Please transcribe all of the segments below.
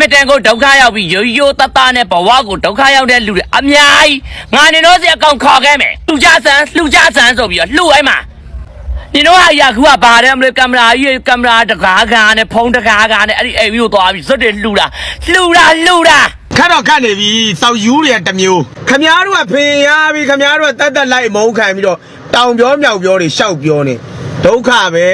မတန်ကိုဒုက္ခရောက်ပြီးရိုးရိုးတသားနဲ့ဘဝကိုဒုက္ခရောက်တဲ့လူတွေအများကြီးငါနေတော့စီအကောင်ခေါ်ခဲ့မယ်လှူကြဆန်းလှူကြဆန်းဆိုပြီးတော့လှူလိုက်မှာနင်တို့ဟာရာခုကဘာတဲ့မလို့ကင်မရာကြီးကင်မရာတကားကားနဲ့ဖုန်းတကားကားနဲ့အဲ့ဒီအိမ်မျိုးသွားပြီးစွတ်တယ်လှူတာလှူတာလှူတာခက်တော့ခက်နေပြီစောက်ယူတွေကတစ်မျိုးခမားတို့ကဖင်ရပြီခမားတို့ကတက်တက်လိုက်မုန်းခံပြီးတော့တောင်ပြောမြောက်ပြောတွေရှောက်ပြောနေဒုက္ခပဲ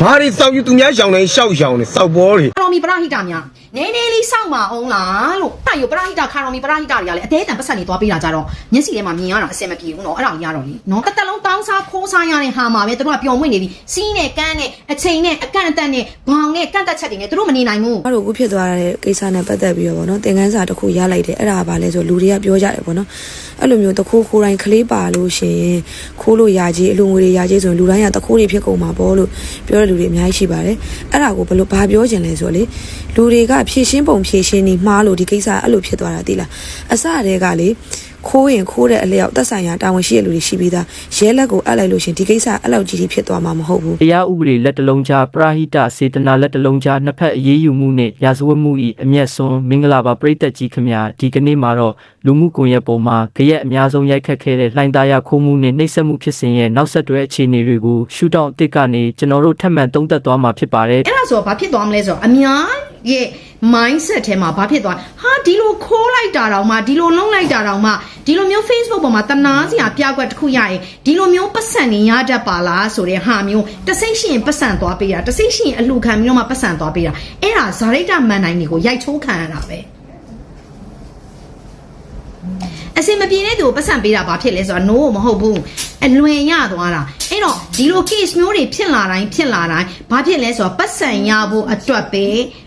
ဘာတွေစောက်ယူသူများရှောင်နေရှောက်ရှောင်နေစောက်ဘောတွေခါတော်မီပရဟိတများ နည်းနည်းလေးစောင့်ပါအောင်လားလို့အဲ့ဒါရောပရာဟိတခါတော်မီပရာဟိတတွေကလည်းအသေးအံပတ်ဆက်နေသွားပေးတာကြတော့မျက်စိထဲမှာမြင်ရတာအဆင်မပြေဘူးနော်အဲ့ဒါကြီးရတော့လေနော်တစ်သက်လုံးတောင်းစားခိုးစားရတဲ့ဟာမှာပဲတို့ကပျော်မွေ့နေပြီးစီးနဲ့ကန်းနဲ့အချိန်နဲ့အကန့်အသတ်နဲ့ဘောင်နဲ့ကန့်သက်ချက်တွေနဲ့တို့မနေနိုင်ဘူးအဲ့လိုခုဖြစ်သွားတဲ့ကိစ္စနဲ့ပတ်သက်ပြီးတော့ဗောနော်သင်ခန်းစာတစ်ခုရလိုက်တယ်အဲ့ဒါကဘာလဲဆိုလူတွေကပြောကြတယ်ဗောနော်အဲ့လိုမျိုးတခိုးခိုးတိုင်းခလေးပါလို့ရှင်ခိုးလို့ရကြီးအလိုငွေတွေရကြီးဆိုရင်လူတိုင်းကတခိုးတွေဖြစ်ကုန်မှာပေါ့လို့ပြောတဲ့လူတွေအများကြီးရှိပါတယ်အဲ့ဒါကိုဘယ်လိုဘာပြောချင်လဲဆိုလေလူတွေကဖြည့်ရှင်းပုံဖြည့်ရှင်းနေမှားလို့ဒီကိစ္စအဲ့လိုဖြစ်သွားတာသိလားအစတည်းကလေခိုးရင်ခိုးတဲ့အလျောက်သက်ဆိုင်ရာတာဝန်ရှိတဲ့လူတွေရှိပြီးသားရဲလက်ကိုအပ်လိုက်လို့ရှရင်ဒီကိစ္စအဲ့လောက်ကြီးကြီးဖြစ်သွားမှာမဟုတ်ဘူးတရားဥပဒေလက်တလုံးကြားပရာဟိတစေတနာလက်တလုံးကြားနှစ်ဖက်အရေးယူမှုနဲ့ရာဇဝတ်မှု၏အမျက်စွန်းမင်္ဂလာပါပရိသတ်ကြီးခင်ဗျာဒီကနေ့မှာတော့လူမှုကွန်ရက်ပေါ်မှာကြရက်အများဆုံးရိုက်ခတ်ခဲ့တဲ့လှိုင်းသားရခိုးမှုနဲ့နှိပ်စက်မှုဖြစ်စဉ်ရဲ့နောက်ဆက်တွဲအခြေအနေတွေကိုရှူတောင်းအစ်စ်ကနေကျွန်တော်တို့ထပ်မံသုံးသပ်သွားမှာဖြစ်ပါတယ်အဲ့ဒါဆိုတော့ဘာဖြစ်သွားမလဲဆိုတော့အများ ရဲ့ mindset ထဲမှာဘာဖြစ်သွားဟာဒီလိုခိုးလိုက်တာတောင်မှဒီလိုလုံးလိုက်တာတောင်မှဒီလိုမျိုး Facebook ပေါ်မှာတနာစရာပြကွက်တစ်ခုရရင်ဒီလိုမျိုးပတ်စံနေရတတ်ပါလားဆိုတဲ့ဟာမျိုးတစိမ့်ရှိရင်ပတ်စံသွားပေးတာတစိမ့်ရှိရင်အလှခံပြီးတော့မှပတ်စံသွားပေးတာအဲ့ဒါဇာရိတမန်တိုင်းတွေကိုရိုက်ချိုးခံရတာပဲ အစင်မပြေတဲ့သူကိုပတ်စံပေးတာဘာဖြစ်လဲဆိုတော့ no မဟုတ်ဘူးအလွင်ရသွားတာအဲ့တော့ဒီလို case မျိုးတွေဖြစ်လာတိုင်းဖြစ်လာတိုင်းဘာဖြစ်လဲဆိုတော့ပတ်စံရဖို့အတွက်ပဲ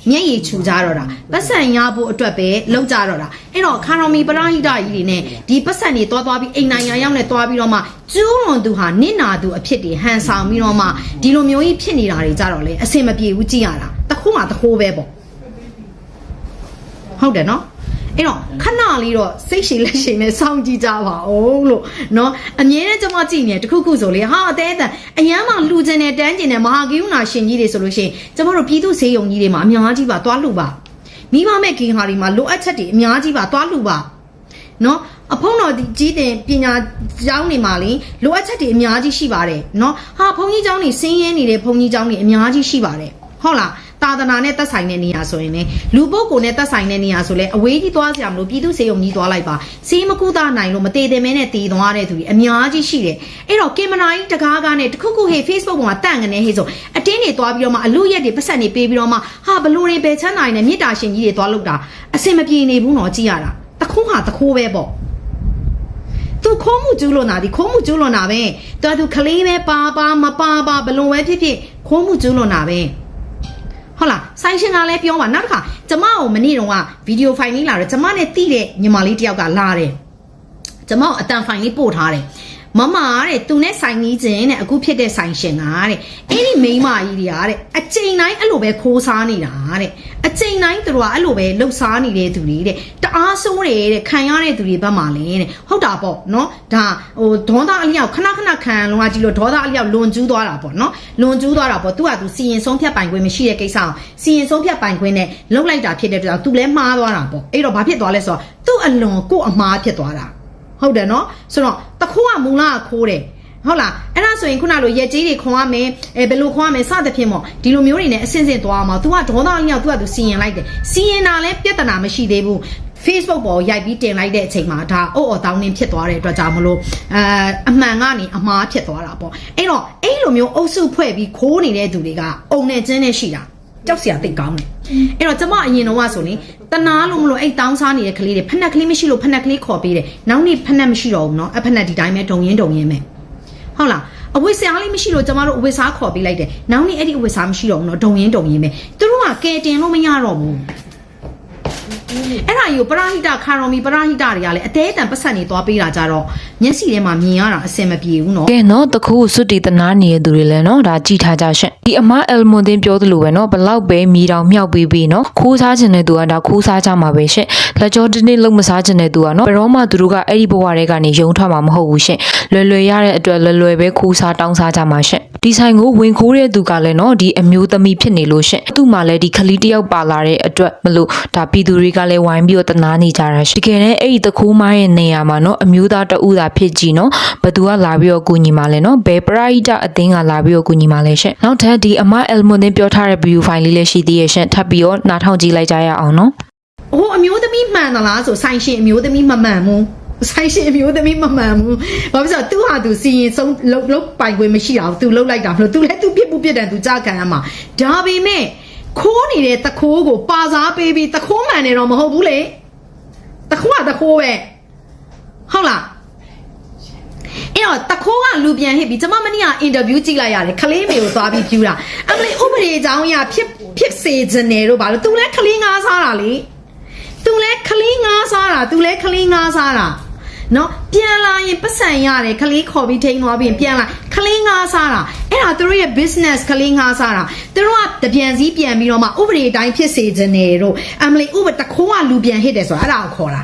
မျက်ရည်ချူကြတော့တာပတ်စံရဖို့အတွက်ပဲလောက်ကြတော့တာအဲ့တော့ခါတော်မီပရာဟိတကြီးတွေနဲ့ဒီပတ်စံတွေတွားတွားပြီးအိမ်နိုင်ရရောက်နဲ့တွားပြီးတော့မှကျူးလွန်သူဟာနစ်နာသူအဖြစ်တွေဟန်ဆောင်ပြီးတော့မှဒီလိုမျိုးကြီးဖြစ်နေတာတွေကြတော့လေအစင်မပြေဘူးကြည့်ရတာတခုမှတခိုးပဲပေါ့ဟုတ်တယ်နော် အဲ့တော့ခဏလေးတော့စိတ်ရှိလက်ရှိနဲ့စောင့်ကြည့်ကြပါဦးလို့เนาะအမြဲတမ်းကျွန်မကြည့်နေတယ်တခုခုဆိုလေဟာအသေးအတန်အရန်မှလူကျင်တဲ့တန်းကျင်တဲ့မဟာကိယုနာရှင်ကြီးတွေဆိုလို့ရှိရင်ကျွန်တော်တို့ပြည်သူစေယုံကြီးတွေမှာအများကြီးပါသွားလှူပါမိဘမဲ့ခင်ဟာတွေမှာလိုအပ်ချက်တွေအများကြီးပါသွားလှူပါเนาะအဖုံတော်ဒီကြီးတင်ပညာကျောင်းတွေမှာလေလိုအပ်ချက်တွေအများကြီးရှိပါတယ်เนาะဟာဘုန်းကြီးကျောင်းတွေဆင်းရဲနေတဲ့ဘုန်းကြီးကျောင်းတွေအများကြီးရှိပါတယ်ဟုတ်လား သာသနာနဲ့သက်ဆိုင်တဲ့နေရာဆိုရင်လေလူပုဂ္ဂိုလ်နဲ့သက်ဆိုင်တဲ့နေရာဆိုလဲအဝေးကြီးသွားကြမလို့ပြည်သူစေယုံကြီးသွားလိုက်ပါစေးမကူတာနိုင်လို့မသေးသေးမဲနဲ့တည်သွားတဲ့သူတွေအများကြီးရှိတယ်အဲ့တော့ကင်မရာကြီးတကားကားနဲ့တခုခုဟေး Facebook ပေါ်မှာတန့်ကနေဟေးဆိုအတင်းတွေသွားပြီးတော့မှအလူရက်တွေပတ်ဆက်နေပေးပြီးတော့မှဟာဘလူတွေပဲချမ်းနိုင်နဲ့မြစ်တာရှင်ကြီးတွေသွားလို့တာအစင်မပြေနေဘူးနော်ကြည့်ရတာတခုဟာတခိုးပဲပေါ့သူခိုးမှုကျူးလွန်တာဒီခိုးမှုကျူးလွန်တာပဲတော်သူကလေးပဲပါပါမပါပါဘလုံးပဲဖြစ်ဖြစ်ခိုးမှုကျူးလွန်တာပဲ ဟုတ်လားဆိုင်ရှင်ကလည်းပြောပါနောက်တစ်ခါကျမကိုမနေ့တုန်းကဗီဒီယိုဖိုင်လေးလာတော့ကျမနဲ့တိတဲ့ညီမလေးတယောက်ကလာတယ်ကျမကိုအတန်ဖိုင်လေးပို့ထားတယ် မမတဲ့သူနဲ့ဆိုင်ကြီးချင်းတဲ့အခုဖြစ်တဲ့ဆိုင်ရှင်ကတဲ့အဲ့ဒီမိန်းမကြီးတွေကတဲ့အချိန်တိုင်းအဲ့လိုပဲခိုးစားနေတာတဲ့အချိန်တိုင်းသူတို့ကအဲ့လိုပဲလှုပ်ရှားနေတဲ့သူတွေတဲ့တအားဆိုးတယ်တဲ့ခံရတဲ့သူတွေဘက်မှာလဲတဲ့ဟုတ်တာပေါ့နော်ဒါဟိုဒေါသအလျောက်ခဏခဏခံလုံးဝကြည့်လို့ဒေါသအလျောက်လွန်ကျူးသွားတာပေါ့နော်လွန်ကျူးသွားတာပေါ့သူကသူစီရင်ဆုံးဖြတ်ပိုင်ခွင့်မရှိတဲ့ကိစ္စအောင်စီရင်ဆုံးဖြတ်ပိုင်ခွင့်နဲ့လှုပ်လိုက်တာဖြစ်တဲ့အတွက်သူလည်းမှားသွားတာပေါ့အဲ့တော့ဘာဖြစ်သွားလဲဆိုတော့သူ့အလွန်ကို့အမှားဖြစ်သွားတာ ဟုတ်တယ်နော်ဆိုတော့တခိုးကမူလာကခိုးတယ်ဟုတ်လားအဲ့ဒါဆိုရင်ခုနလိုရက်ကြီးတွေခွန်ရမယ်အဲဘယ်လိုခွန်ရမယ်စသဖြင့်ပေါ့ဒီလိုမျိုးတွေနဲ့အစင်စင်သွားအောင် तू ကဒေါသလျောက် तू က तू စီရင်လိုက်တယ်စီရင်တာလည်းပြဿနာမရှိသေးဘူး Facebook ပေါ်ရိုက်ပြီးတင်လိုက်တဲ့အချိန်မှာဒါအုတ်အော်တောင်းနေဖြစ်သွားတဲ့အတွက်ကြောင့်မလို့အဲအမှန်ကနေအမှားဖြစ်သွားတာပေါ့အဲ့တော့အဲ့လိုမျိုးအုပ်စုဖွဲ့ပြီးခိုးနေတဲ့သူတွေကအုံနဲ့ကျင်းနဲ့ရှိတာ ကြောက်စရာသိပ်ကောင်းတယ်အဲ့တော့ကျမအရင်တော့ကဆိုရင်တနာလို့မလို့အဲ့တောင်းစားနေတဲ့ကလေးတွေဖက်နှက်ကလေးမရှိလို့ဖက်နှက်ကလေးခေါ်ပေးတယ်နောက်နေ့ဖက်နှက်မရှိတော့ဘူးเนาะအဖက်နှက်ဒီတိုင်းပဲဒုံရင်ဒုံရင်ပဲဟုတ်လားအဝိစားလေးမရှိလို့ကျမတို့အဝိစားခေါ်ပေးလိုက်တယ်နောက်နေ့အဲ့ဒီအဝိစားမရှိတော့ဘူးเนาะဒုံရင်ဒုံရင်ပဲသူတို့ကကဲတင်လို့မရတော့ဘူးအဲ့ဒါယူပရာဟိတခါရောမီပရာဟိတတွေကလည်းအသေးအတန်ပတ်ဆက်နေသွားပေးတာကြတော့ မျက်စိထဲမှာမြင်ရတာအဆင်မပြေဘူးနော်ကဲနော်တခုစွတ်တီတနာနေတဲ့သူတွေလည်းနော်ဒါကြည်ထားကြရှင့်ဒီအမအယ်မွန်တင်ပြောသလိုပဲနော်ဘလောက်ပဲမီတောင်မြောက်ပြီးပြီးနော်ခိုးစားခြင်းတဲ့သူကဒါခိုးစားကြမှာပဲရှင့်လက်ကြောတနေ့လုံးမစားခြင်းတဲ့သူကနော်ဘယ်တော့မှသူတို့ကအဲ့ဒီဘဝတွေကနေယုံထွက်မှာမဟုတ်ဘူးရှင့်လွယ်လွယ်ရတဲ့အတွက်လွယ်လွယ်ပဲခိုးစားတောင်းစားကြမှာရှင့်ဒီဆိုင်ကိုဝင်ခိုးတဲ့သူကလည်းနော်ဒီအမျိုးသမီးဖြစ်နေလို့ရှင့်သူ့မှာလည်းဒီခလီတယောက်ပါလာတဲ့အတွက်မလို့ဒါပြည်သူတွေကလည်းဝိုင်းပြီးတော့တနာနေကြတာရှင့်တကယ်လည်းအဲ့ဒီတခိုးမိုင်းရဲ့နေရာမှာနော်အမျိုးသားတဦးသာဖြစ်ကြည့်နော်ဘသူကလာပြီးတော့ကူညီမှာလဲနော်ဘယ်ပရိုက်တာအသင်းကလာပြီးတော့ကူညီမှာလဲရှင့်နောက်ထပ်ဒီအမအယ်မွန်တင်ပြောထားတဲ့ view file လေးလည်းရှိသေးရဲ့ရှင့်ထပ်ပြီးတော့နားထောင်ကြည့်လိုက်ကြရအောင်နော်ဟိုအမျိုးသမီးမှန်သလားဆိုဆိုင်ရှင်အမျိုးသမီးမမှန်ဘူးဆိုင်ရှင်အမျိုးသမီးမမှန်ဘူးဘာဖြစ်လို့သူဟာသူစီရင်ဆုံးလုတ်လုတ်ပိုင်ခွင့်မရှိတာဘူးသူလုတ်လိုက်တာမလို့သူလည်းသူပြစ်မှုပြစ်တယ်သူကြားခံရမှာဒါပေမဲ့ခိုးနေတဲ့တခိုးကိုပါစားပေးပြီးတခိုးမှန်နေတော့မဟုတ်ဘူးလေတခိုးကတခိုးပဲဟုတ်လား အဲ့တော့တခိုးကလူပြန်ဟစ်ပြီးကျမမနေ့ကအင်တာဗျူးကြည့်လိုက်ရတယ်ခလေးမေကိုသွားပြီးပြူတာအမလေးဥပဒေအကြောင်းအရာဖြစ်ဖြစ်စေခြင်းတယ်တို့ဘာလို့ तू လဲခလေးငါးစားတာလေသူလဲခလင်းငါးစားတာသူလဲခလင်းငါးစားတာနော်ပြန်လာရင်ပတ်စံရတယ်ခလေးခေါ်ပြီးထိန်းသွားပြီးရင်ပြန်လာခလင်းငါးစားတာအဲ့ဒါသူတို့ရဲ့ business ခလင်းငါးစားတာသူတို့ကတပြန်စည်းပြန်ပြီးတော့မှဥပဒေအတိုင်းဖြစ်စေခြင်းနဲ့တို့အမလီဥပတခိုးကလူပြန်ဟစ်တယ်ဆိုတာအဲ့ဒါကိုခေါ်တာ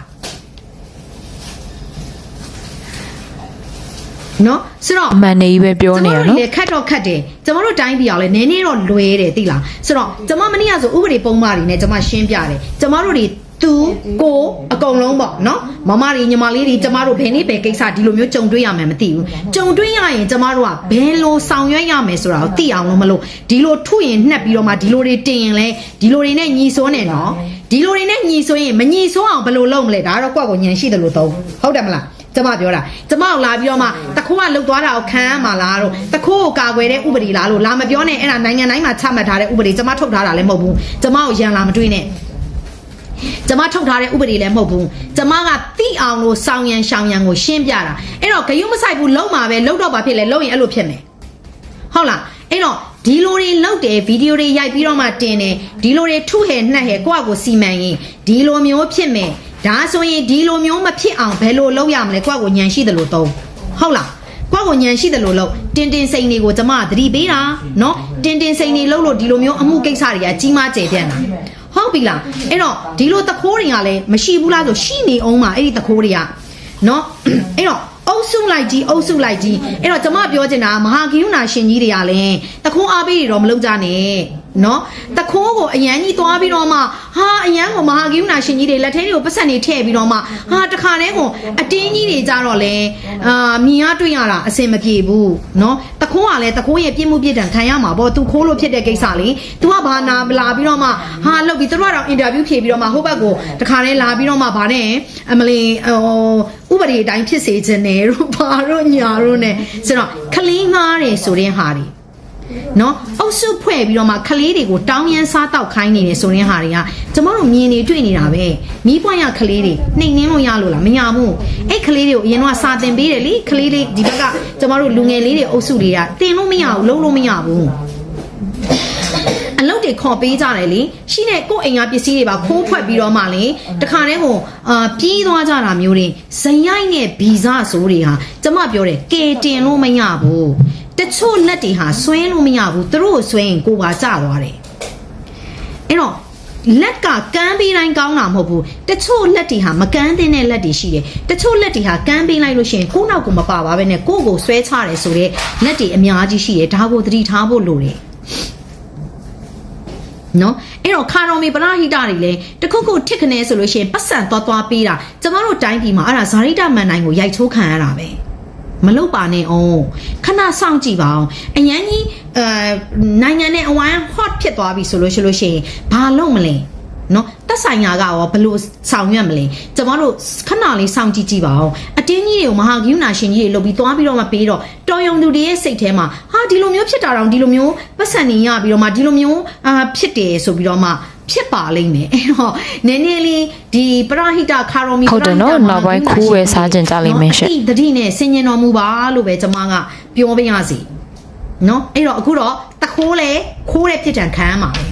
နော်ဆိုတော့အမှန်နေကြီးပဲပြောနေရကျမနော်တို့လေခတ်တော့ခတ်တယ်ကျမတို့တိုင်းပြည်အောင်လေနည်းနည်းတော့လွဲတယ်သိလားဆိုတော့ကျမမနေ့ကဆိုဥပဒေပုံမှန်တွေနဲ့ကျမရှင်းပြတယ်ကျမတို့တွေသူကိုအကုန်လုံးပေါ့နော်မမတွေညီမလေးတွေကျမတို့ဘယ်နေ့ဘယ်ကိစ္စဒီလိုမျိုးကြုံတွေ့ရမယ်မသိဘူးကြုံတွေ့ရရင်ကျမတို့ကဘယ်လိုဆောင်ရွက်ရမယ်ဆိုတာကိုသိအောင်လို့မလို့ဒီလိုထုရင်နှက်ပြီးတော့မှဒီလိုတွေတင်ရင်လဲဒီလိုတွေနဲ့ညီစွန်းနေနော်ဒီလိုတွေနဲ့ညီစွန်းရင်မညီစွန်းအောင်ဘယ်လိုလုပ်မလဲဒါကတော့ကိုယ့်ကိုညံရှိတယ်လို့သုံးဟုတ်တယ်မလား ကျမပြောတာကျမကိုလာပြီးတော့မှတခိုးကလှုပ်သွားတာကိုခံရမှာလားတော့တခိုးကိုကာကွယ်တဲ့ဥပဒေလားလို့လာမပြောနဲ့အဲ့ဒါနိုင်ငံတိုင်းမှာချမှတ်ထားတဲ့ဥပဒေကျမထုတ်ထားတာလည်းမဟုတ်ဘူးကျမကိုရန်လာမတွေးနဲ့ကျမထုတ်ထားတဲ့ဥပဒေလည်းမဟုတ်ဘူးကျမကတိအောင်လို့စောင်းရန်ရှောင်းရန်ကိုရှင်းပြတာအဲ့တော့ဂယုမဆိုင်ဘူးလုံးမှာပဲလုံးတော့ပါဖြစ်လဲလုံးရင်အဲ့လိုဖြစ်မယ်ဟုတ်လားအဲ့တော့ဒီလိုတွေလောက်တယ်ဗီဒီယိုတွေရိုက်ပြီးတော့မှတင်တယ်ဒီလိုတွေထုဟဲနှက်ဟဲကိုယ့်အကိုစီမံရင်ဒီလိုမျိုးဖြစ်မယ် ဒါဆိုရင်ဒီလိုမျိုးမဖြစ်အောင်ဘယ်လိုလုပ်ရမလဲကိုယ့်ကိုညံရှိတယ်လို့သုံးဟုတ်လားကိုယ့်ကိုညံရှိတယ်လို့လုပ်တင်တင်စိန်တွေကိုကျမသတိပေးတာနော်တင်တင်စိန်တွေလုပ်လို့ဒီလိုမျိုးအမှုကိစ္စတွေကကြီးမားကျယ်ပြန့်တာဟုတ်ပြီလားအဲ့တော့ဒီလိုတခိုးတွေကလည်းမရှိဘူးလားဆိုရှိနေအောင်ပါအဲ့ဒီတခိုးတွေကနော်အဲ့တော့အုပ်စုလိုက်ကြီးအုပ်စုလိုက်ကြီးအဲ့တော့ကျမပြောချင်တာမဟာကိယုဏရှင်ကြီးတွေကလည်းတခိုးအားပေးတွေတော့မလုပ်ကြနဲ့ နော်တခိုးကိုအရန်ကြီးသွားပြီးတော့မှဟာအရန်ကိုမဟာဂိယုနာရှင်ကြီးတွေလက်ထဲတွေကိုပတ်စံတွေထည့်ပြီးတော့မှဟာတခါတည်းကိုအတင်းကြီးတွေကြတော့လေအာမြင်ရတွေ့ရတာအဆင်မပြေဘူးနော်တခိုးကလည်းတခိုးရဲ့ပြစ်မှုပြစ်ဒဏ်ခံရမှာပေါ့သူခိုးလို့ဖြစ်တဲ့ကိစ္စလေ तू ကဘာနာလာပြီးတော့မှဟာလှုပ်ပြီးသူတို့ကတော့အင်တာဗျူးဖြေပြီးတော့မှဟိုဘက်ကိုတခါတည်းလာပြီးတော့မှဗာနဲ့အမလီဟိုဥပဒေအတိုင်းဖြစ်စေခြင်းနဲ့တို့ဘာတို့ညာတို့ ਨੇ ဆိုတော့ခလင်းငားတယ်ဆိုတဲ့ဟာတွေ နော်အုပ်စုဖွဲ့ပြီးတော့မှခလေးတွေကိုတောင်းရမ်းစားတောက်ခိုင်းနေတယ်ဆိုတဲ့ဟာတွေကကျမတို့မြင်နေတွေ့နေတာပဲမိပွားရခလေးတွေနှိမ်နှင်းလို့ရလို့လားမရဘူးအဲ့ခလေးတွေကိုအရင်ကစာတင်ပေးတယ်လေခလေးလေးဒီဘက်ကကျမတို့လူငယ်လေးတွေအုပ်စုတွေကတင်လို့မရဘူးလုံးလို့မရဘူးအလုပ်တွေခေါ်ပေးကြတယ်လေရှိတဲ့ကိုယ့်အိမ်ကပစ္စည်းတွေပါခိုးဖွဲ့ပြီးတော့မှလေတခါတည်းကိုအာပြေးသွားကြတာမျိုးတွေဇင်ရိုက်နဲ့ဗီဇဆိုးတွေဟာကျမပြောတယ်ကေတင်လို့မရဘူး တချို့လက်တွေဟာဆွဲလို့မရဘူးသူတို့ကိုဆွဲရင်ကိုယ်ပါကျသွားတယ်အဲ့တော့လက်ကကမ်းပေးတိုင်းကောင်းတာမဟုတ်ဘူးတချို့လက်တွေဟာမကမ်းသင့်တဲ့လက်တွေရှိတယ်တချို့လက်တွေဟာကမ်းပေးလိုက်လို့ရှိရင်ကိုယ့်နောက်ကိုမပါပါပဲနဲ့ကိုယ့်ကိုဆွဲချတယ်ဆိုတော့လက်တွေအများကြီးရှိတယ်ဒါကိုသတိထားဖို့လိုတယ်နော်အဲ့တော့ခါတော်မီပရဟိတတွေလည်းတခုခုထစ်ခနဲဆိုလို့ရှိရင်ပတ်စံသွားသွားပေးတာကျမတို့တိုင်းပြည်မှာအဲ့ဒါဇာရိတမန်နိုင်ကိုရိုက်ချိုးခံရတာပဲ မလုပ်ပါနဲ့အောင်ခဏစောင့်ကြည့်ပါအောင်အရန်ကြီးအဲနိုင်ငံနဲ့အဝိုင်း hot ဖြစ်သွားပြီဆိုလို့ရှိလို့ရှိရင်ဘာလုပ်မလဲနော်တက်ဆိုင်ရာကရောဘယ်လို့ဆောင်ရွက်မလဲကျမတို့ခဏလေးစောင့်ကြည့်ကြည့်ပါအောင်အတင်းကြီးတွေကိုမဟာဂိယူနာရှင်ကြီးတွေလုပ်ပြီးသွားပြီးတော့မှပေးတော့တော်ယုံသူတွေရဲ့စိတ်ထဲမှာဟာဒီလိုမျိုးဖြစ်တာတော့ဒီလိုမျိုးပတ်စံနေရပြီးတော့မှဒီလိုမျိုးအာဖြစ်တယ်ဆိုပြီးတော့မှ ဖြစ်ပါလိမ့်မယ်အဲ့တော့နည်းနည်းလေးဒီပရဟိတခါရောမီဟုတ်တယ်နော်နောက်ပိုင်းခိုးဝယ်စားခြင်းကြလိမ့်မယ်ရှင့်ဒီတတိနဲ့ဆင်ញင်တော်မူပါလို့ပဲကျွန်မကပြောပေးရစီနော်အဲ့တော့အခုတော့တခိုးလေခိုးတဲ့ဖြစ်တံခံရမှာပဲ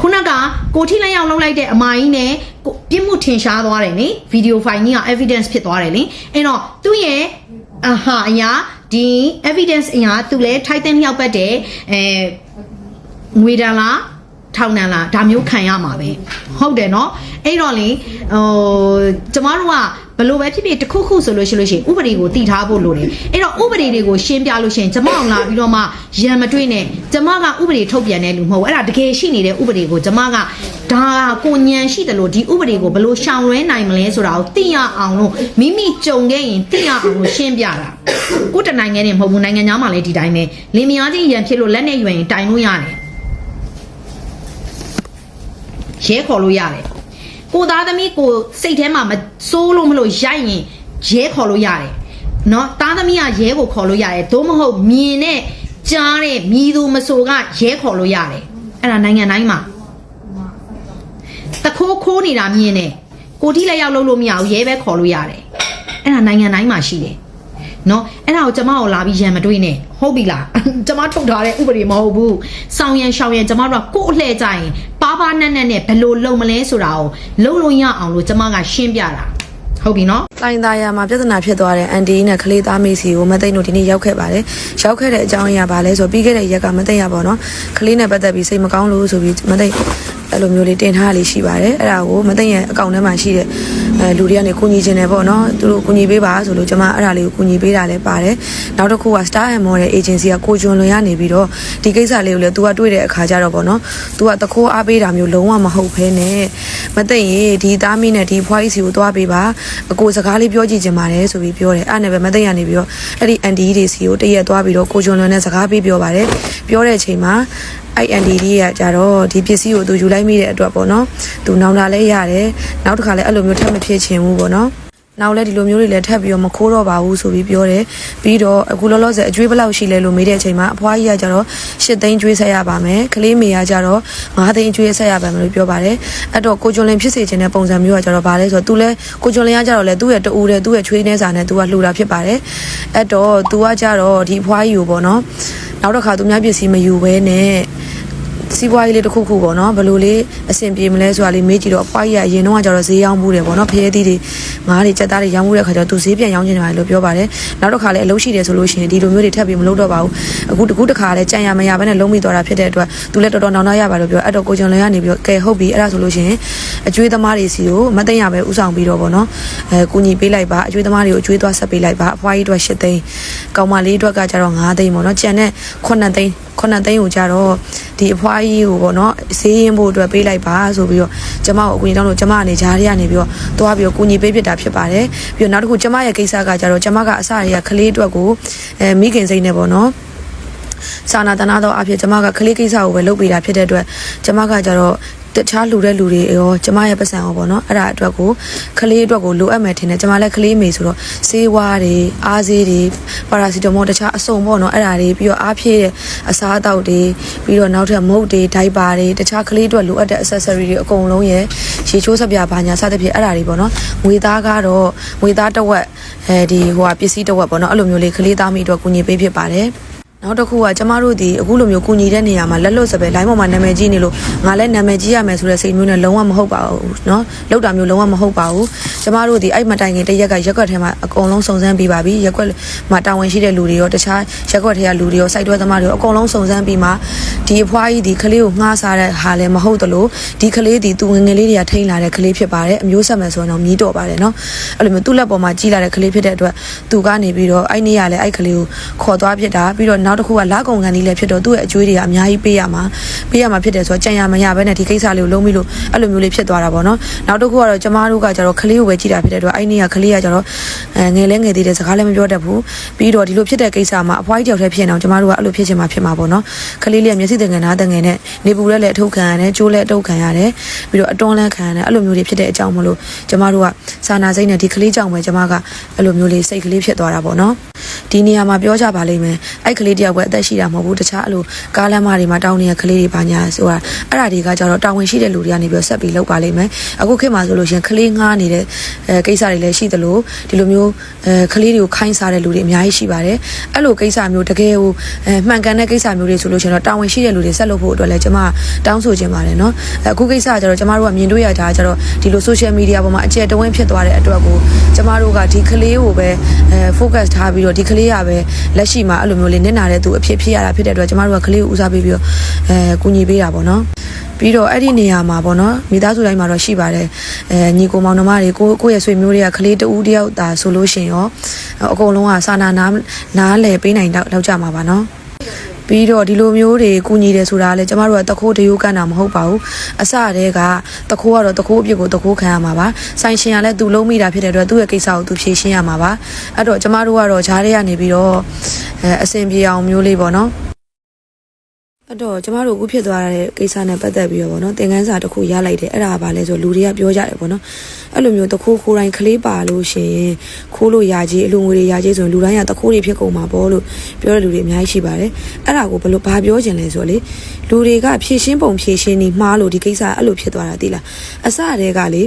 ခုနကကိုထိလက်ရောက်လောက်လိုက်တဲ့အမာကြီးနဲ့ကိုပြစ်မှုထင်ရှားသွားတယ်နိဗီဒီယိုဖိုင်ကြီးက evidence ဖြစ်သွားတယ်လေအဲ့တော့သူ့ရဲ့အဟာအရာဒီ evidence အရာသူလဲထိုက်တဲ့မြောက်ပတ်တဲ့အဲငွေတန်လား ထောင်ဒဏ်လားဒါမျိုးခံရမှာပဲဟုတ်တယ်နော်အဲ့တော့လေဟိုကျမတို့ကဘလို့ပဲဖြစ်ဖြစ်တစ်ခုခုဆိုလို့ရှိလို့ရှိရင်ဥပဒေကိုတည်ထားဖို့လိုတယ်အဲ့တော့ဥပဒေတွေကိုရှင်းပြလို့ရှိရင်ကျမအောင်လာပြီးတော့မှရံမတွေ့နဲ့ကျမကဥပဒေထုတ်ပြန်တဲ့လူမဟုတ်ဘူးအဲ့ဒါတကယ်ရှိနေတဲ့ဥပဒေကိုကျမကဒါကိုညံရှိတယ်လို့ဒီဥပဒေကိုဘလို့ရှောင်လွဲနိုင်မလဲဆိုတာကိုသိရအောင်လို့မိမိကြုံခဲ့ရင်သိရအောင်လို့ရှင်းပြတာကိုတနိုင်ငံနဲ့မဟုတ်ဘူးနိုင်ငံသားမှလည်းဒီတိုင်းပဲလင်မယားချင်းရံဖြစ်လို့လက်နဲ့ရွယ်ရင်တိုင်လို့ရတယ် ရဲခေါ်လို့ရတယ်ကိုသားသမီးကိုစိတ်ထဲမှာမစိုးလို့မလို့ရိုက်ရင်ရဲခေါ်လို့ရတယ်နော်သားသမီးကရဲကိုခေါ်လို့ရတယ်သို့မဟုတ်မြင်နဲ့ကြားတဲ့မြည်သူမဆိုကရဲခေါ်လို့ရတယ်အဲ့ဒါနိုင်ငံတိုင်းမှာတခိုးခိုးနေတာမြင်တယ်ကိုတိလက်ရောက်လုပ်လို့မရဘူးရဲပဲခေါ်လို့ရတယ်အဲ့ဒါနိုင်ငံတိုင်းမှာရှိတယ် နော်အဲ့ဒါကိုကျမကိုလာပြီးရံမတွေးနဲ့ဟုတ်ပြီလားကျမထုတ်ထားတဲ့ဥပဒေမဟုတ်ဘူးစောင်းရန်ရှောင်းရန်ကျမတို့ကကို့အလှဲ့ကြရင်ပါပါနက်နက်နဲ့ဘယ်လိုလုပ်မလဲဆိုတာကိုလုပ်လို့ရအောင်လို့ကျမကရှင်းပြတာဟုတ်ပြီနော်လိုင်းသားရမှာပြဿနာဖြစ်သွားတဲ့အန်တီနဲ့ကလေးသားမေးစီကိုမသိန်းတို့ဒီနေ့ရောက်ခဲ့ပါတယ်။ရောက်ခဲ့တဲ့အကြောင်းအရာပါလဲဆိုပြီးခဲ့တဲ့ရက်ကမသိန်းရပါတော့။ကလေးနဲ့ပတ်သက်ပြီးစိတ်မကောင်းလို့ဆိုပြီးမသိန်း အဲ့လိုမျိုးလေးတင်ထားလေးရှိပါတယ်။အဲ့ဒါကိုမသိန်းရဲ့အကောင့်ထဲမှာရှိတဲ့အဲလူတွေကနေကူညီခြင်းတယ်ပေါ့နော်။သူတို့ကူညီပေးပါဆိုလို့ကျွန်မအဲ့ဒါလေးကိုကူညီပေးတာလည်းပါတယ်။နောက်တစ်ခုက Star and Model Agency ကကိုကျွန်းလွန်ရနေပြီးတော့ဒီကိစ္စလေးကိုလည်း तू ကတွေ့တဲ့အခါကျတော့ပေါ့နော်။ तू ကတခိုးအားပေးတာမျိုးလုံးဝမဟုတ်ဘဲနဲ့မသိန်းရေဒီသားမီးနဲ့ဒီဖွားကြီးစီကိုသွားပေးပါအကိုစကားလေးပြောကြည့်ချင်ပါတယ်ဆိုပြီးပြောတယ်အဲ့နဲ့ပဲမသိန်းရနေပြီးတော့အဲ့ဒီအန်တီတွေစီကိုတရက်သွားပြီးတော့ကိုကျွန်းလွန်နဲ့စကားပေးပြောပါတယ်ပြောတဲ့အချိန်မှာ အဲ့အန်ဒီဒီကကြတော့ဒီပစ္စည်းကိုသူယူလိုက်မိတဲ့အတွက်ပေါ့နော်သူနောင်တာလည်းရတယ်နောက်တစ်ခါလည်းအဲ့လိုမျိုးထပ်မဖြစ်ချင်ဘူးပေါ့နော် နောက်လည်းဒီလိုမျိုးတွေလည်းထပ်ပြီးတော့မခိုးတော့ပါဘူးဆိုပြီးပြောတယ်ပြီးတော့အခုလောလောဆယ်အကျွေးဘယ်လောက်ရှိလဲလို့မေးတဲ့အချိန်မှာအဖွားကြီးကကြတော့၈သိန်းကျွေးဆက်ရပါမယ်ကလေးမေကကြတော့၅သိန်းကျွေးဆက်ရပါမယ်လို့ပြောပါတယ်အဲ့တော့ကိုကျွန်းလင်းဖြစ်စေခြင်းတဲ့ပုံစံမျိုးကကြတော့ဗာလဲဆိုတော့ तू လဲကိုကျွန်းလင်းကကြတော့လဲသူ့ရဲ့တူတဲ့သူ့ရဲ့ချွေးနှဲစာနဲ့ तू ကလှူတာဖြစ်ပါတယ်အဲ့တော့ तू ကကြတော့ဒီအဖွားကြီးကိုပေါ့နော်နောက်တစ်ခါသူများပစ္စည်းမယူဘဲနဲ့ စီးပွားရေးလေးတစ်ခုခုပေါ့နော်ဘယ်လိုလေးအဆင်ပြေမလဲဆိုတာလေးမေးကြည့်တော့အဖွားကြီးကအရင်တော့ကကျတော့ဈေးရောင်းမှုတယ်ပေါ့နော်ဖရဲသီးတွေငါးတွေကြက်သားတွေရောင်းမှုတဲ့ခါကျတော့သူဈေးပြန်ရောင်းချင်တယ်လို့ပြောပါတယ်နောက်တစ်ခါလည်းအလုပ်ရှိတယ်ဆိုလို့ရှိရင်ဒီလိုမျိုးတွေထပ်ပြီးမလုပ်တော့ပါဘူးအခုတကူတစ်ခါလည်းကြံရမရဘဲနဲ့လုံးမိသွားတာဖြစ်တဲ့အတွက်သူလည်းတော်တော်နောင်နာရပါလို့ပြောအဲ့တော့ကိုကျွန်လည်းကနေပြီးတော့ကဲဟုတ်ပြီအဲ့ဒါဆိုလို့ရှိရင်အကျွေးသမားတွေစီကိုမသိရပဲဥဆောင်ပြီးတော့ပေါ့နော်အဲကူညီပေးလိုက်ပါအကျွေးသမားတွေကိုအကျွေးသွားဆက်ပေးလိုက်ပါအဖွားကြီးအတွက်၈သိန်းကောင်မလေးအတွက်ကကျတော့9သိန်းပေါ့နော်ကြံတဲ့9သိန်းခုနှစ်သိန်းကိုကြတော့ဒီအဖွားကြီးကိုပေါ့နော်ဈေးရင်ဖို့အတွက်ပေးလိုက်ပါဆိုပြီးတော့ကျမကိုအကူကြီးတောင်းလို့ကျမကနေဂျားရရနေပြီးတော့သွားပြီးတော့ကူညီပေးဖြစ်တာဖြစ်ပါတယ်ပြီးတော့နောက်တစ်ခုကျမရဲ့ကိစ္စကကြတော့ကျမကအစတွေကကလေးအတွက်ကိုအဲမိခင်စိတ်နဲ့ပေါ့နော်စာနာတနာတော့အဖြစ်ကျမကကလေးကိစ္စကိုပဲလုပ်ပေးတာဖြစ်တဲ့အတွက်ကျမကကြတော့ တခြားလူတဲ့လူတွေရောကျမရဲ့ပတ်စံရောပေါ့နော်အဲ့ဒါအတွက်ကိုကလေးအတွက်ကိုလိုအပ်မယ်ထင်တယ်ကျမလည်းကလေးမေဆိုတော့ဆေးဝါးတွေအားဆေးတွေပါရာစီတမောတခြားအစုံပေါ့နော်အဲ့ဒါတွေပြီးတော့အားဖြည့်တဲ့အစားအသောက်တွေပြီးတော့နောက်ထပ်မုတ်တွေဒိုက်ပါတွေတခြားကလေးအတွက်လိုအပ်တဲ့ accessory တွေအကုန်လုံးရယ်ရေချိုးစပြဘာညာစသဖြင့်အဲ့ဒါတွေပေါ့နော်ငွေသားကတော့ငွေသားတစ်ဝက်အဲဒီဟိုဟာပစ္စည်းတစ်ဝက်ပေါ့နော်အဲ့လိုမျိုးလေးကလေးသားမိအတွက်ကူညီပေးဖြစ်ပါတယ် နောက်တစ်ခုကကျမတို့ဒီအခုလိုမျိုးကူညီတဲ့နေရာမှာလက်လွတ်စပယ် line ပေါ်မှာနာမည်ကြီးနေလို့ငါလည်းနာမည်ကြီးရမယ်ဆိုတဲ့စိတ်မျိုးနဲ့လုံးဝမဟုတ်ပါဘူးเนาะလောက်တာမျိုးလုံးဝမဟုတ်ပါဘူးကျမတို့ဒီအဲ့မတိုင်ခင်တရက်ကရက်ွက်ထဲမှာအကုန်လုံးစုံစမ်းပြီးပါပြီရက်ွက်မှာတာဝန်ရှိတဲ့လူတွေရောတခြားရက်ွက်ထဲကလူတွေရောစိုက်တွဲသမားတွေရောအကုန်လုံးစုံစမ်းပြီးမှဒီအဖွားကြီးဒီကလေးကိုငှားစားတဲ့ဟာလည်းမဟုတ်တလို့ဒီကလေးဒီသူငငယ်လေးတွေကထိန်းလာတဲ့ကလေးဖြစ်ပါတယ်အမျိုးဆက်မယ်ဆိုရင်တော့မြည်တော့ပါတယ်เนาะအဲ့လိုမျိုးသူ့လက်ပေါ်မှာကြီးလာတဲ့ကလေးဖြစ်တဲ့အတွက်သူကနေပြီးတော့အဲ့နေ့ကလည်းအဲ့ကလေးကိုခေါ်သွားဖြစ်တာပြီးတော့ နောက်တစ်ခုကလာကုန်ကန်ကြီးလည်းဖြစ်တော့သူ့ရဲ့အကျွေးတွေကအများကြီးပေးရမှာပေးရမှာဖြစ်တယ်ဆိုတော့ကြံရမရဘဲနဲ့ဒီကိစ္စလေးကိုလုံးပြီးလို့အဲ့လိုမျိုးလေးဖြစ်သွားတာပေါ့နော်နောက်တစ်ခုကတော့ကျမတို့ကကျတော့ကလေးကိုပဲကြည့်တာဖြစ်တဲ့အတွက်အဲ့နေ့ကကလေးကကျတော့အဲငယ်လဲငယ်သေးတဲ့စကားလည်းမပြောတတ်ဘူးပြီးတော့ဒီလိုဖြစ်တဲ့ကိစ္စမှာအဖွားကြီးတယောက်တည်းဖြစ်နေအောင်ကျမတို့ကအဲ့လိုဖြစ်ချင်မှာဖြစ်မှာပေါ့နော်ကလေးလေးကမျက်စိတငယ်နားတငယ်နဲ့နေပူရဲလည်းအထုတ်ခံရတယ်ကျိုးလည်းအထုတ်ခံရတယ်ပြီးတော့အတွန်းလည်းခံရတယ်အဲ့လိုမျိုးတွေဖြစ်တဲ့အကြောင်းမလို့ကျမတို့ကစာနာစိတ်နဲ့ဒီကလေးကြောင့်ပဲကျမကအဲ့လိုမျိုးလေးစိတ်ကလေးဖြစ်သွားတာပေါ့နော်ဒီနေရာမှာပြောကြပါလိမ့်မယ်အဲ့ကလေးလေးတယောက်ပဲအသက်ရှိတာမဟုတ်ဘူးတခြားအဲ့လိုကားလမ်းမတွေမှာတောင်းနေတဲ့ကလေးတွေပါညာဆိုတာအဲ့ဒါတွေကကြတော့တာဝန်ရှိတဲ့လူတွေကနေပြီးတော့ဆက်ပြီးလုပ်ပါလိမ့်မယ်အခုခေတ်မှာဆိုလို့ရှရင်ကလေးငားနေတဲ့အဲကိစ္စတွေလည်းရှိသလိုဒီလိုမျိုးအဲကလေးတွေကိုခိုင်းစားတဲ့လူတွေအများကြီးရှိပါတယ်အဲ့လိုကိစ္စမျိုးတကယ်ဟိုအဲမှန်ကန်တဲ့ကိစ္စမျိုးတွေဆိုလို့ရှရင်တော့တာဝန်ရှိတဲ့လူတွေဆက်လုပ်ဖို့အတွက်လည်းကျွန်မတောင်းဆိုချင်ပါတယ်နော်အခုကိစ္စကကြတော့ကျွန်မတို့ကမြင်တွေ့ရတာကကြတော့ဒီလို social media ပေါ်မှာအကျယ်တဝင်းဖြစ်သွားတဲ့အတွက်ကိုကျွန်မတို့ကဒီကလေးကိုပဲအဲ focus ထားပြီးတော့ဒီကလေးကပဲလက်ရှိမှာအဲ့လိုမျိုးလေးနစ်နာတဲ့သူအဖြစ်ဖြစ်ရတာဖြစ်တဲ့အတွက်ကျွန်မတို့ကကလေးကိုဦးစားပေးပြီးတော့အဲကူညီပေးတာပေါ့နော်ပြီးတော့အဲ့ဒီနေရာမှာပေါ့နော်မိသားစုတိုင်းမှာတော့ရှိပါတယ်အဲညီကိုမောင်နှမတွေကိုကိုယ့်ရဲ့ဆွေမျိုးတွေကကလေးတူဦးတယောက်သာဆိုလို့ရှင်ရောအကုန်လုံးကစာနာနားနားလဲပေးနိုင်တော့လောက်ကြမှာပါနော် ပြီးတော့ဒီလိုမျိုးတွေကူညီတယ်ဆိုတာကလည်းကျမတို့ကတခိုးတရိုးကန်တာမဟုတ်ပါဘူးအစတည်းကတခိုးကတော့တခိုးအပြစ်ကိုတခိုးခံရမှာပါဆိုင်ရှင်ကလည်းသူလုံးမိတာဖြစ်တဲ့အတွက်သူ့ရဲ့ကိစ္စကိုသူဖြေရှင်းရမှာပါအဲ့တော့ကျမတို့ကတော့ဂျားတွေကနေပြီးတော့အဲအဆင်ပြေအောင်မျိုးလေးပေါ့နော် အဲ့တော့ကျမတို့အခုဖြစ်သွားတဲ့ကိစ္စနဲ့ပတ်သက်ပြီးတော့ဗောနော်သင်ခန်းစာတစ်ခုရလိုက်တယ်အဲ့ဒါကဘာလဲဆိုလူတွေကပြောကြတယ်ဗောနော်အဲ့လိုမျိုးတခိုးခိုးတိုင်းကလေးပါလို့ရှရင်ခိုးလို့ရာကြီးအလူငွေတွေရာကြီးဆိုရင်လူတိုင်းကတခိုးတွေဖြစ်ကုန်မှာပေါ့လို့ပြောတဲ့လူတွေအများကြီးရှိပါတယ်အဲ့ဒါကိုဘယ်လိုဘာပြောချင်လဲဆိုတော့လေလူတွေကဖြည့်ရှင်းပုံဖြည့်ရှင်းနေမှားလို့ဒီကိစ္စအဲ့လိုဖြစ်သွားတာသိလားအစတည်းကလေ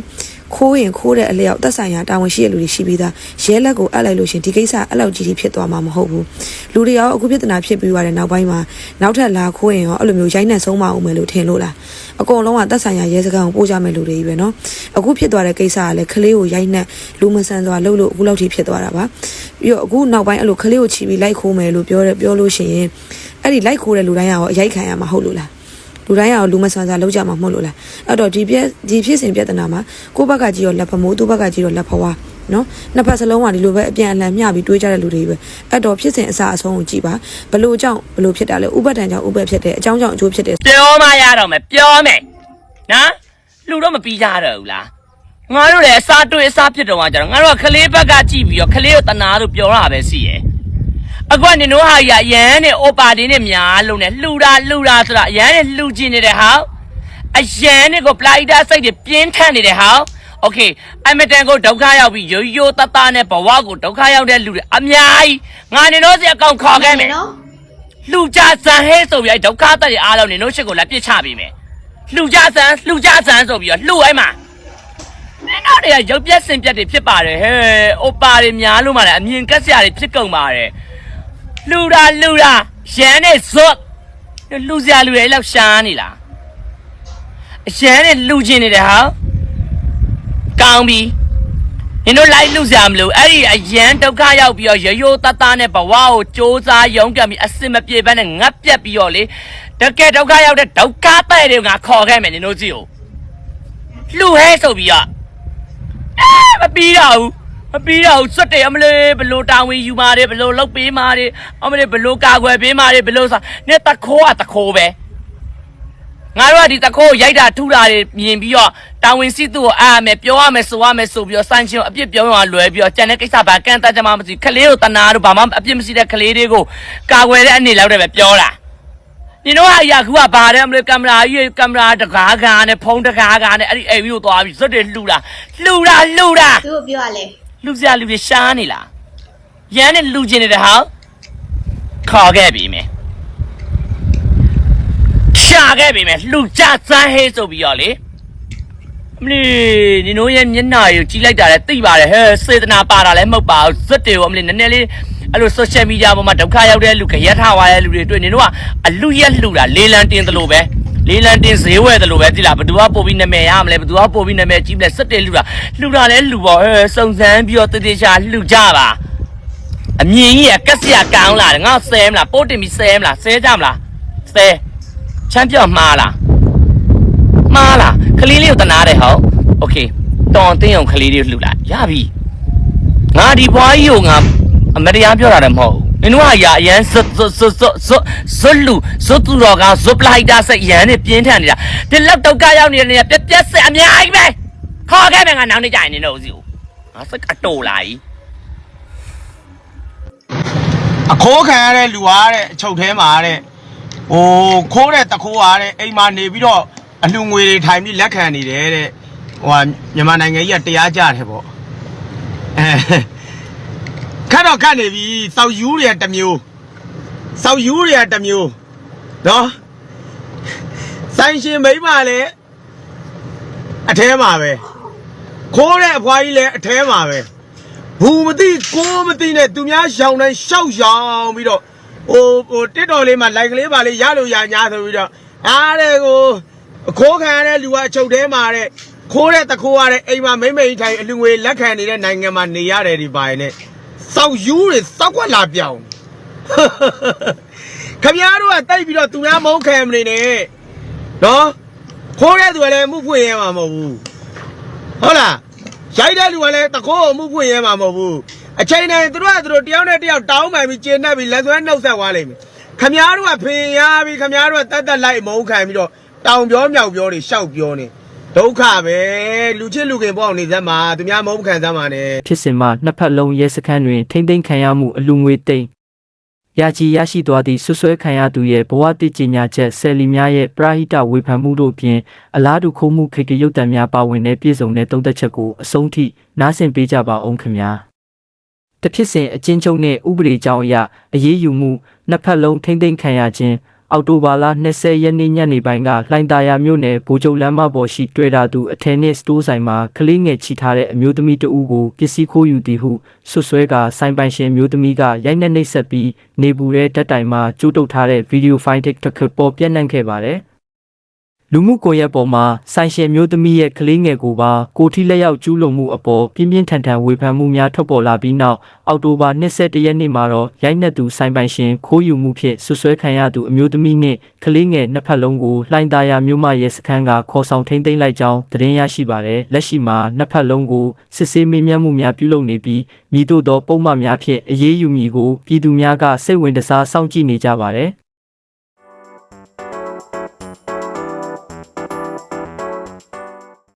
ခိုးရင်ခိုးတဲ့အလျောက်သက်ဆိုင်ရာတာဝန်ရှိတဲ့လူတွေရှိပြီးသားရဲလက်ကိုအပ်လိုက်လို့ရှရင်ဒီကိစ္စအဲ့လောက်ကြီးကြီးဖြစ်သွားမှာမဟုတ်ဘူးလူတွေရောအခုပြဿနာဖြစ်ပြီးသွားတဲ့နောက်ပိုင်းမှာနောက်ထပ်လာခိုးရင်ရောအဲ့လိုမျိုးရိုက်နှက်ဆုံးမအောင်မယ်လို့ထင်လို့လားအကုန်လုံးကသက်ဆိုင်ရာရဲစခန်းကိုပို့ကြမယ်လူတွေကြီးပဲနော်အခုဖြစ်သွားတဲ့ကိစ္စကလည်းကလေးကိုရိုက်နှက်လူမဆန်စွာလှုပ်လို့အခုလောက်ထိဖြစ်သွားတာပါပြီးတော့အခုနောက်ပိုင်းအဲ့လိုကလေးကိုချီပြီးလိုက်ခိုးမယ်လို့ပြောတယ်ပြောလို့ရှိရင်အဲ့ဒီလိုက်ခိုးတဲ့လူတိုင်းရောအရိုက်ခံရမှာဟုတ်လို့လား လူတိုင်းရောလူမဆန်ဆန်လောက်ကြမှာမဟုတ်လို့လားအဲ့တော့ဒီပြက်ဒီဖြစ်စဉ်ပြဿနာမှာကိုယ့်ဘက်ကကြီးရောလက်ဖမိုးသူ့ဘက်ကကြီးရောလက်ဖဝါနော်နှစ်ဖက်စလုံးကဒီလိုပဲအပြန်အလှန်မျှပြီးတွေးကြတဲ့လူတွေပဲအဲ့တော့ဖြစ်စဉ်အစအဆုံးကိုကြည့်ပါဘလို့အကြောင်းဘလို့ဖြစ်တာလဲဥပဒံကြောင့်ဥပဒ်ဖြစ်တယ်အကြောင်းကြောင့်အကျိုးဖြစ်တယ်ပြောမရတော့မယ်ပြောမယ်နော်လူတော့မပြီးကြတော့ဘူးလားငါတို့လည်းအစားတွေးအစားဖြစ်တော့မှကျတော့ငါတို့ကကလေးဘက်ကကြည့်ပြီးတော့ကလေးကိုတနာလို့ပြောတာပဲရှိရဲ့ အခုကနင်တို့ဟာရရန်နဲ့အိုပါတင်းနဲ့များလုံးနဲ့လှူတာလှူတာဆိုတာရန်နဲ့လှူကျင်နေတဲ့ဟာအရန်နဲ့ကိုပလိုက်တာစိတ်တွေပြင်းထန်နေတဲ့ဟာโอเคအမတန်ကိုဒုက္ခရောက်ပြီးရိုးရိုးတသားနဲ့ဘဝကိုဒုက္ခရောက်တဲ့လူတွေအများကြီးငါနေတော့စီအကောင်ခေါ်ခဲ့မယ် လှူကြဆန်ဟဲဆိုပြီးအဲ့ဒုက္ခသက်တွေအားလုံးနေတို့ရှစ်ကိုလည်းပြစ်ချပေးမယ်လှူကြဆန်လှူကြဆန်ဆိုပြီးတော့လှူအဲ့မှာနင်တို့တွေကရုပ်ပြက်စင်ပြက်တွေဖြစ်ပါတယ်ဟဲ့အိုပါတွေများလို့မှလည်းအမြင်ကက်စရာတွေဖြစ်ကုန်ပါတယ် လှူတာလှူတာရန်နဲ့ဇွတ်လှူစရာလူတွေအဲ့လောက်ရှားနေလားအရန်နဲ့လှူချင်နေတယ်ဟာကောင်းပြီနင်တို့လိုက်လှူစရာမလိုအဲ့ဒီအရန်ဒုက္ခရောက်ပြီးတော့ရရိုးတသားနဲ့ဘဝကိုစ조사ရုံးကန်ပြီးအစင်မပြေဘဲနဲ့ငတ်ပြက်ပြီးတော့လေတကယ်ဒုက္ခရောက်တဲ့ဒုက္ခတဲ့တွေငါခေါ်ခဲ့မယ်နင်တို့စီကိုလှူဟဲဆိုပြီးတော့အဲမပြီးတော့ဘူး မပြီးတော့ဘူးစွတ်တယ်အမလေးဘလို့တာဝန်ယူမာတယ်ဘလို့လုတ်ပေးမာတယ်အမလေးဘလို့ကာကွယ်ပေးမာတယ်ဘလို့ဆိုနေတခိုးอ่ะတခိုးပဲငါတို့ကဒီတခိုးကိုရိုက်တာထူတာတွေမြင်ပြီးတော့တာဝန်ရှိသူကိုအားရမယ်ပြောရမယ်ဆိုရမယ်ဆိုပြီးတော့စန့်ချင်းကိုအပြစ်ပြောရအောင်လွယ်ပြီးတော့ကြံတဲ့ကိစ္စဘာကန့်တတ်ကြမှာမသိဘူးခလေးကိုတနာတို့ဘာမှအပြစ်မရှိတဲ့ခလေးတွေကိုကာကွယ်တဲ့အနေလောက်တည်းပဲပြောတာညီတို့ကအရာကူကဘာတဲ့မလို့ကင်မရာကြီးကင်မရာတကားကားနဲ့ဖုန်းတကားကားနဲ့အဲ့ဒီအိမ်ကြီးကိုသွားပြီးဇွတ်တွေလှူတာလှူတာလှူတာသူ့ကိုပြောရလဲ လူစရာလူတွေရှားနေလားရန်နဲ့လူချင်းနေတဲ့ဟာခေါ်ခဲ့ပြီမယ်ရှာခဲ့ပြီမယ်လူကြစမ်းဟေးဆိုပြီးတော့လေအမလီညီတို့ရဲ့မျက်နှာကိုကြည့်လိုက်တာလည်းသိပါတယ်ဟဲ့စေတနာပါတာလည်းမဟုတ်ပါဘူးဇွတ်တွေကိုအမလီနည်းနည်းလေးအဲ့လို social media ပေါ်မှာဒုက္ခရောက်တဲ့လူခရက်ထဝါရဲ့လူတွေတွေ့နေတော့ကအလူရက်လှူတာလေးလံတင်သလိုပဲ လေးလံတင်ဈေးဝယ်သလိုပဲသိလားဘသူကပို့ပြီးနာမည်ရမလဲဘသူကပို့ပြီးနာမည်ကြီးမလဲစက်တယ်လှူတာလှူတာလည်းလှူပါဟဲ့စုံစမ်းပြီးတော့တတိချာလှူကြပါအမြင်ကြီးကကက်စရာကောင်းလာတယ်ငါဆဲမလားပို့တင်ပြီးဆဲမလားဆဲကြမလားဆဲချမ်းပြော့မှားလား မှားလားကလေးလေးကိုတနာတယ်ဟောโอเคတော်တင်းအောင်ကလေးလေးကိုလှူလိုက်ရပြီငါဒီဘွားကြီးကိုငါအမတရားပြောတာလည်းမဟုတ်ဘူး နင်တို့ကရာအရန်ဇွတ်ဇွတ်ဇွတ်ဇွတ်ဇွတ်ဇွတ်လူဇွတ်သူတော်ကဇွတ်ပလိုက်တာစိတ်ရန်နဲ့ပြင်းထန်နေတာဒီလောက်ဒုက္ခရောက်နေတဲ့နေရာပြက်ပြက်ဆက်အများကြီးပဲခေါ်ခဲ့မယ်ငါနောက်နေ့ကျရင်နင်တို့စီကိုငါစိတ်အတိုးလာကြီးအခိုးခံရတဲ့လူအားတဲ့အချုပ်ထဲမှာတဲ့ဟိုခိုးတဲ့တခိုးအားတဲ့အိမ်မှာနေပြီးတော့အလှငွေတွေထိုင်ပြီးလက်ခံနေတယ်တဲ့ဟိုဟာမြန်မာနိုင်ငံကြီးကတရားကြတယ်ပေါ့အဲ ခက်တော့ခက်နေပြီစောက်ယူတွေကတစ်မျိုးစောက်ယူတွေကတစ်မျိုးနော်ဆိုင်ရှင်မိန်းမလည်းအထဲမှာပဲခိုးတဲ့အဖွားကြီးလည်းအထဲမှာပဲဘူးမသိကိုမသိနဲ့သူများရှောင်းတိုင်းရှောက်ရှောင်းပြီးတော့ဟိုဟိုတစ်တော်လေးမှာလိုက်ကလေးပါလေးရလို့ရညာဆိုပြီးတော့အားတဲ့ကိုအခိုးခံရတဲ့လူကအချုပ်ထဲမှာတဲ့ခိုးတဲ့တခိုးရတဲ့အိမ်မှာမိမ့်မိန်ထိုင်အလူငွေလက်ခံနေတဲ့နိုင်ငံမှာနေရတယ်ဒီပါရင်နဲ့ စောက်ယူတွေစောက်ကွက်လာပြောင်းခမရတို့ကတိုက်ပြီးတော့သူများမုန်းခံမနေနဲ့နော်ခိုးတဲ့သူကလည်းမှုဖွင့်ရဲမှာမဟုတ်ဘူးဟုတ်လားရိုက်တဲ့လူကလည်းတခိုးကိုမှုဖွင့်ရဲမှာမဟုတ်ဘူးအချိန်တိုင်းသူတို့ကသူတို့တယောက်နဲ့တယောက်တောင်းပန်ပြီးကျေနပ်ပြီးလက်ဆွဲနှုတ်ဆက်သွားလိမ့်မယ်ခမရတို့ကဖင်ရပြီးခမရတို့ကတတ်တက်လိုက်မုန်းခံပြီးတော့တောင်ပြောမြောက်ပြောတွေရှောက်ပြောနေ ဒုက္ခပဲလူချစ်လူခင်ပေါ့နေစမ်းမှာသူများမုန်းခံစမ်းမှာနဲ့ဖြစ်စဉ်မှာနှစ်ဖက်လုံးရဲစခန်းတွင်ထိမ့်သိမ်းခံရမှုအလူငွေတိမ်ရာချီရရှိသွားသည့်ဆွဆွဲခံရသူရဲ့ဘဝတည်ကျညာချက်ဆယ်လီများရဲ့ပရာဟိတဝေဖန်မှုတို့ဖြင့်အလားတူခိုးမှုခေတ်ကရုတ်တံများပါဝင်တဲ့ပြည်စုံတဲ့သုံးသက်ချက်ကိုအဆုံးထိနားဆင်ပေးကြပါအောင်ခင်ဗျာတဖြစ်စဉ်အချင်းချုပ်နဲ့ဥပဒေကြောင်းအရအရေးယူမှုနှစ်ဖက်လုံးထိမ့်သိမ်းခံရခြင်း အောက်တိုဘာလ20ရက်နေ့ညနေပိုင်းကလှိုင်သာယာမြို့နယ်ဗိုလ်ချုပ်လမ်းမပေါ်ရှိတွေ့တာသူအထယ်နှင့်စတိုးဆိုင်မှာကလေးငယ်ချီထားတဲ့အမျိုးသမီးတဦးကိုပစ္စည်းခိုးယူသည်ဟုဆွဆွဲကဆိုင်ပိုင်ရှင်မျိုးသမီးကရိုက်နှက်နှိပ်စက်ပြီးနေပူတဲ့တက်တိုင်မှာကျိုးတုပ်ထားတဲ့ဗီဒီယိုဖိုင် TikTok ပေါ်ပြန့်နှံ့ခဲ့ပါတယ် လူမှုကွန်ရက်ပေါ်မှာဆိုင်ရှင်မျိုးသမီးရဲ့ကလေးငယ်ကိုပါကိုထီလက်ရောက်ကျူးလွန်မှုအပေါ်ပြင်းပြင်းထန်ထန်ဝေဖန်မှုများထွက်ပေါ်လာပြီးနောက်အောက်တိုဘာ22ရက်နေ့မှာတော့ရိုက်နှက်သူဆိုင်ပိုင်ရှင်ခိုးယူမှုဖြင့်ဆွဆွဲခံရသူအမျိုးသမီးနှင့်ကလေးငယ်နှစ်ဖက်လုံးကိုလှိုင်သာယာမြို့မရဲစခန်းကခေါ်ဆောင်ထိန်းသိမ်းလိုက်ကြောင်းသတင်းရရှိပါတယ်လက်ရှိမှာနှစ်ဖက်လုံးကိုစစ်ဆေးမေးမြန်းမှုများပြုလုပ်နေပြီးမိတို့သောပုံမှန်များဖြင့်အရေးယူမည်ကိုပြည်သူများကစိတ်ဝင်တစားစောင့်ကြည့်နေကြပါတယ်